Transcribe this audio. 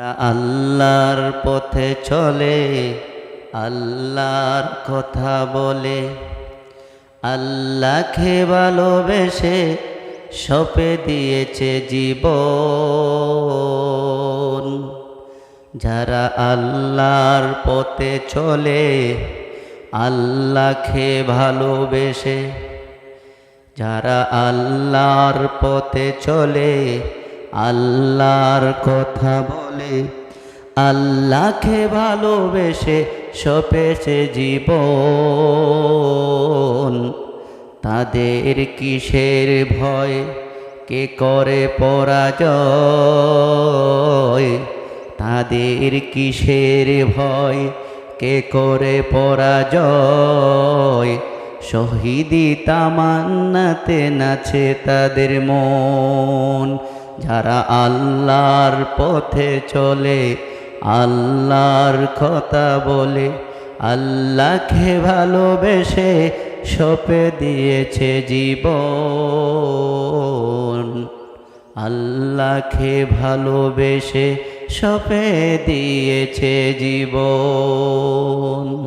আল্লাহর পথে চলে, আল্লাহর কথা বলে। আল্লাহকে ভালোবেসে সপে দিয়েছে জীবন। যারা আল্লাহর পথে চলে, আল্লাহকে ভালোবেসে। যারা আল্লাহর পথে চলে আল্লাহর কথা বলে, আল্লাহকে ভালোবেসে সপেছে জীবন। তাদের কিসের ভয়? কে করে পরাজয়? তাদের কিসের ভয়? কে করে পরাজয়? শহীদি তামান্নাতে নাচে তাদের মন। যারা আল্লাহর পথে চলে, আল্লাহর কথা বলে, আল্লাহকে ভালোবেসে সপে দিয়েছে জীবন। আল্লাহকে ভালোবেসে সপে দিয়েছে জীবন।